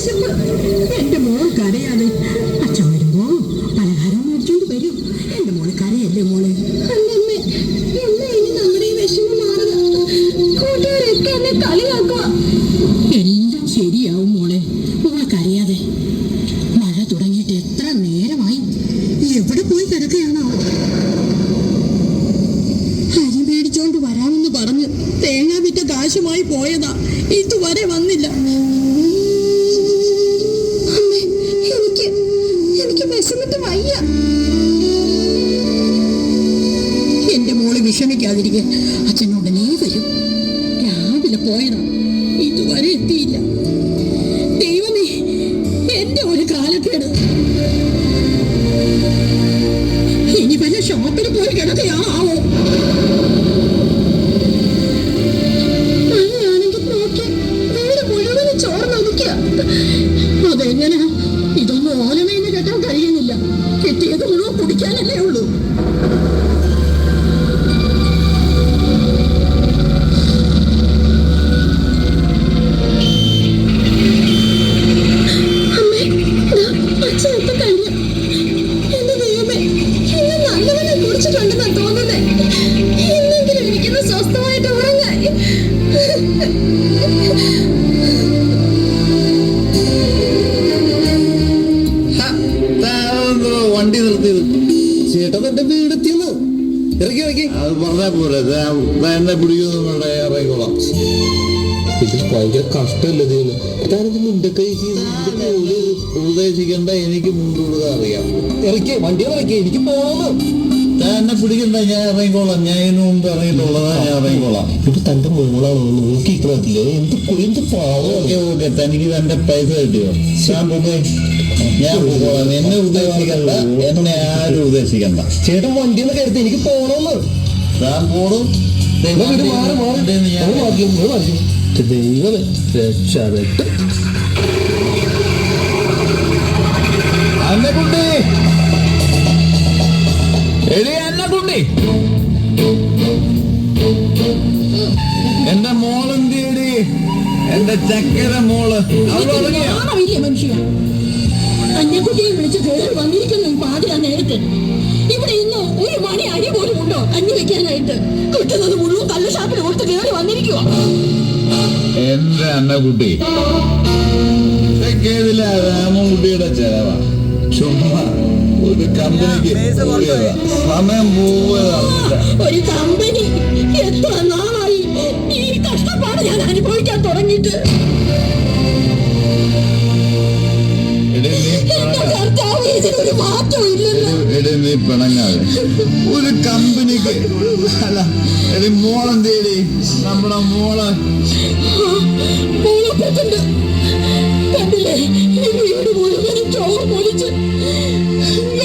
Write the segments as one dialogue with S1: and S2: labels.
S1: വിശപ്പ്. എന്റെ മോൾ കരയാണ്
S2: അച്ഛൻ വരുമ്പോ പലഹാരം മേടിച്ചോണ്ട് വരും.
S1: എന്റെ മോൾ കരയല്ലേ മോളെ? എല്ലാം ശരിയാവും മോളെ മോൾ കരയാതെ. മഴ തുടങ്ങിയിട്ട് എത്ര നേരമായി? എവിടെ പോയി
S2: കിടക്കുകയാണോ? അരി മേടിച്ചോണ്ട് വരാമെന്ന്
S1: പറഞ്ഞ് തേങ്ങ വിറ്റ കാശുമായി പോയതാ. ഇതുവരെ വന്നില്ല. വിഷമിക്കാതിരിക്കെ അച്ഛനോട്
S2: നീ വരും. രാവിലെ പോയതാ. ഇതുവരെ എത്തിയില്ല. ദൈവമേ എന്റെ ഒരു കാലക്കേട്. ഇനി
S3: വല്ല ഷോപ്പിൽ പോയി കിടക്കുകയാണാവോ
S4: ചേട്ടൻ എന്റെ വീടെത്തിയെന്ന് ഇറക്കി ഇറക്കി
S3: അത് പറഞ്ഞാ പോലെ എന്നെ പിടിക്കുന്നു ഇറങ്ങിക്കോളാം.
S4: ഇത് ഭയങ്കര കഷ്ടമല്ലേ മുണ്ടക്കൈ ചെയ്ത്
S3: ഉപദേശിക്കണ്ട എനിക്ക് മുമ്പുള്ളത് അറിയാം.
S4: ഇറക്കി വണ്ടി ഇറക്കി എനിക്ക് പോകണം
S3: താൻ എന്നെ പിടിക്കണ്ട ഞാൻ ഇറങ്ങിക്കോളാം. ഞാൻ ഇതിനു മുമ്പ് ഇറങ്ങിയിട്ടുള്ളതാ ഞാൻ ഇറങ്ങിക്കോളാം.
S4: ഇത് തന്റെ മോളാണോ നോക്കി എന്ത് എന്ത് പാവം
S3: ഓക്കെ ഓക്കെ. തനിക്ക് തന്റെ പൈസ കിട്ടിയോ? ഞാൻ പോകെ ഞാൻ എന്നെ ഉദ്ദേശിക്കണ്ട. എന്നെ ആരും ഉദ്ദേശിക്കണ്ട.
S4: ചേട്ടൻ വണ്ടി ഒന്ന് കരുതി എനിക്ക് പോകണമെന്ന്
S3: താൻ പോടും.
S4: ദൈവമേ രക്ഷപ്പെട്ട്.
S3: അന്നക്കുട്ടി. എടി അന്നക്കുട്ടി. എന്റെ മോളെന്തിയടി? എന്റെ ചക്കര മോൾ. അവൾ ഉറങ്ങിയോ?
S1: വലിയ മനുഷ്യ? അന്യക്കുട്ടിയെ വിളിച്ച് കയറി വന്നിരിക്കുന്നു പാതിരാ നേരത്തെ. ഇവിടെ ഇന്ന് ഒരു മണി അരി പോലും ഉണ്ടോ അഞ്ഞു വെക്കാനായിട്ട്? കിട്ടുന്നത് മുഴുവൻ കല്ല് ഷാപ്പിൽ കൊടുത്ത് കയറി വന്നിരിക്കുവോ.
S3: എന്റെ അന്നക്കുട്ടി. ഇതൊക്കേതില രാമൻകുട്ടിയുടെ ചെലവാ. ചുമ്മാ ഒരു കമ്പനിക്ക് പോയതാ. സമയം പോവുകയാണ്.
S1: ഒരു കമ്പനി എത്ര നാളായി? ഈ കഷ്ടപ്പാട് ഞാൻ അനുഭവിക്കാൻ തുടങ്ങിയിട്ട്.
S3: നീ പിണങ്ങാതെ. ഒരു കമ്പനിക്ക് അല്ല എടി മോളെന്തേടി നമ്മുടെ
S1: മോൾ. കണ്ടില്ലേ? ഈ വീട് മുഴുവനും ചോറ് പൊളിച്ച്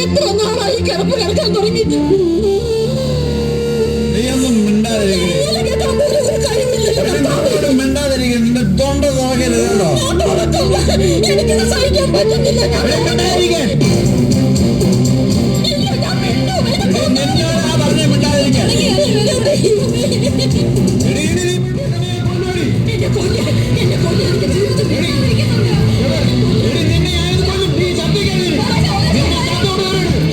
S1: എത്ര നാളായി കിടപ്പ് കിടക്കാൻ തുടങ്ങി?
S3: നീ ഒന്നും മിണ്ടാതെ
S1: ഇതിലൊക്കെ ഞാൻ തുറക്കില്ല. എനിക്കിത് സഹിക്കാൻ പറ്റുന്നില്ല. എന്നെ കൊല്ല്, എന്നെ കൊല്ല്, എനിക്ക് ജീവിതം വേദനിക്കുന്നുണ്ട്.
S3: എടി, നിന്നെ ഞാനിത് കൊല്ലും. നീ ശബ്ദിക്കരുത്. നിന്നെ ശബ്ദം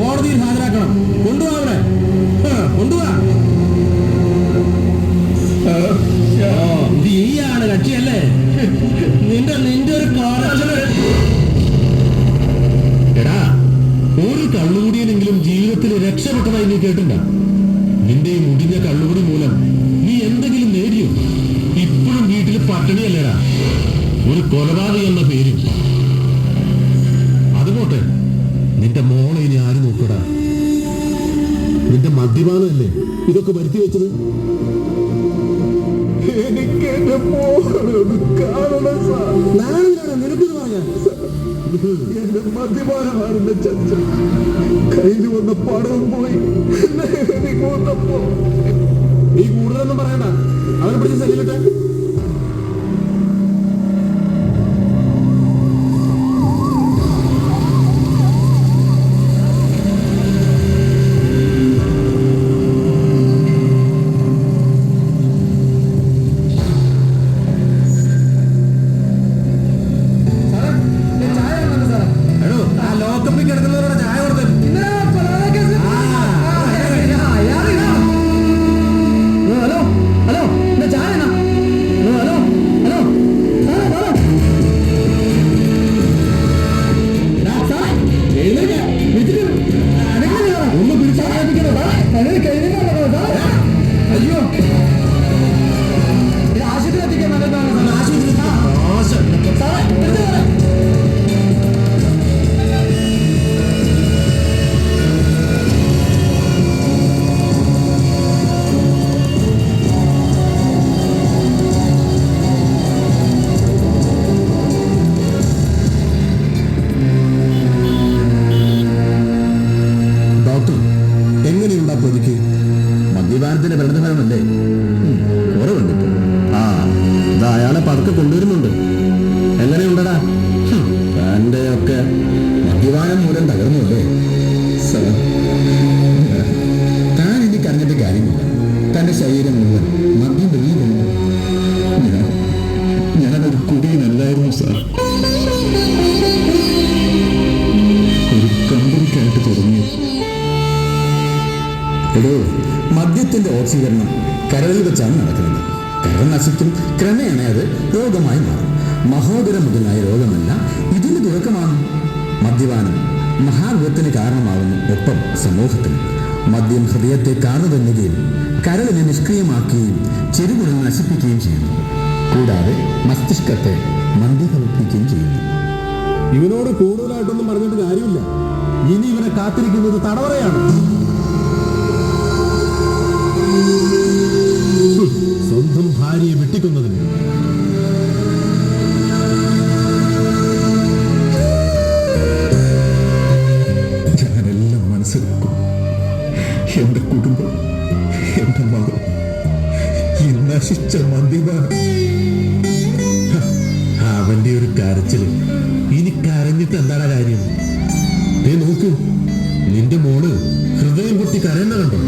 S5: കോടതിയിൽ ഹാജരാക്കണം. കൊണ്ടുപോകണേ കൊണ്ടുപോവാ ഇത് ഈയാണ് കക്ഷിയല്ലേ? നിന്റെ നിന്റെ ഒരു എടാ ഒരു കള്ളുകൂടിയെങ്കിലും ജീവിതത്തിൽ രക്ഷപ്പെട്ടതായി നീ കേട്ടില്ല നിന്റെ ഈ മുടിഞ്ഞ കള്ളുകൂടി മൂലം നീ എന്തെങ്കിലും നേടിയോ? ഇപ്പോഴും വീട്ടിൽ പട്ടിണിയല്ലേടാ. ഒരു കൊലപാതകം എന്ന പേരും നിന്റെ മദ്യപാനമല്ലേ? ഇതൊക്കെ വരുത്തി വെച്ചത്? എനിക്ക് നിനക്കിത് പറയാ എന്റെ കയ്യിൽ വന്ന പടവും പോയി. നീ കൂടുതലൊന്നും പറയണ്ട. അവനെ പിടിച്ച് ശല്യട്ടെ
S6: പ്രതിക്ക് മദ്യപാനത്തിന്റെ പരിണതഫലമല്ലേ കുറവുണ്ട് ആ ഇത് അയാളെ പതുക്കെ കൊണ്ടുവരുന്നുണ്ട്. എങ്ങനെയുണ്ടടാ? തന്റെ ഒക്കെ മദ്യപാനം മൂലം തകർന്നല്ലേ സാർ ഓക്സീകരണം കരളിൽ വെച്ചാണ് നടക്കുന്നത്. കരൾ നശിക്കും ക്രമേണ അത് രോഗമായി മാറും. മഹോദര മുതലായ രോഗമല്ല ഇതിന് തുടക്കമാണ്. മദ്യപാനം മഹാരോഗത്തിന് കാരണമാകുന്നു. ഒപ്പം സമൂഹത്തിന് മദ്യം ഹൃദയത്തെ കാർന്നു തന്നുകയും കരളിനെ നിഷ്ക്രിയമാക്കുകയും ചെരുകുടൽ നശിപ്പിക്കുകയും ചെയ്യുന്നു. കൂടാതെ മസ്തിഷ്കത്തെ മന്ദീഭവിപ്പിക്കുകയും ചെയ്യുന്നു.
S5: ഇവനോട് കൂടുതലായിട്ടൊന്നും പറഞ്ഞിട്ട് കാര്യമില്ല. ഇനി ഇവനെ കാത്തിരിക്കുന്നത് തടവറയാണ്. വെട്ടിക്കുന്നതിന്
S6: ഞാനെല്ലാം മനസ്സിലാക്കും. എന്റെ കുടുംബം എന്റെ മകൾ ഈ നശിച്ച മദ്യപാനം.
S5: അവന്റെ ഒരു കരച്ചിൽ ഇനി കരഞ്ഞിട്ട് എന്താണ് കാര്യം? നീ നോക്കൂ. നിന്റെ മോൾ ഹൃദയം പൊട്ടി കരയുന്ന കണ്ടോ?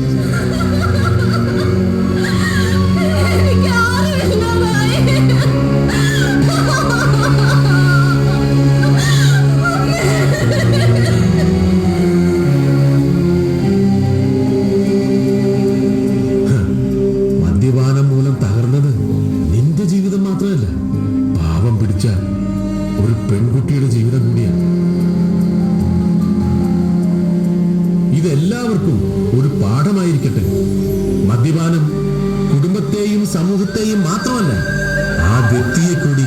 S5: കുടുംബത്തെയും സമൂഹത്തെയും മാത്രമല്ല ആ വ്യക്തിയെ കൂടി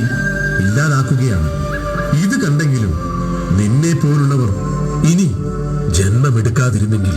S5: ഇല്ലാതാക്കുകയാണ്. ഇത് കണ്ടെങ്കിലും നിന്നെ പോലുള്ളവർ ഇനി ജന്മമെടുക്കാതിരുന്നെങ്കിൽ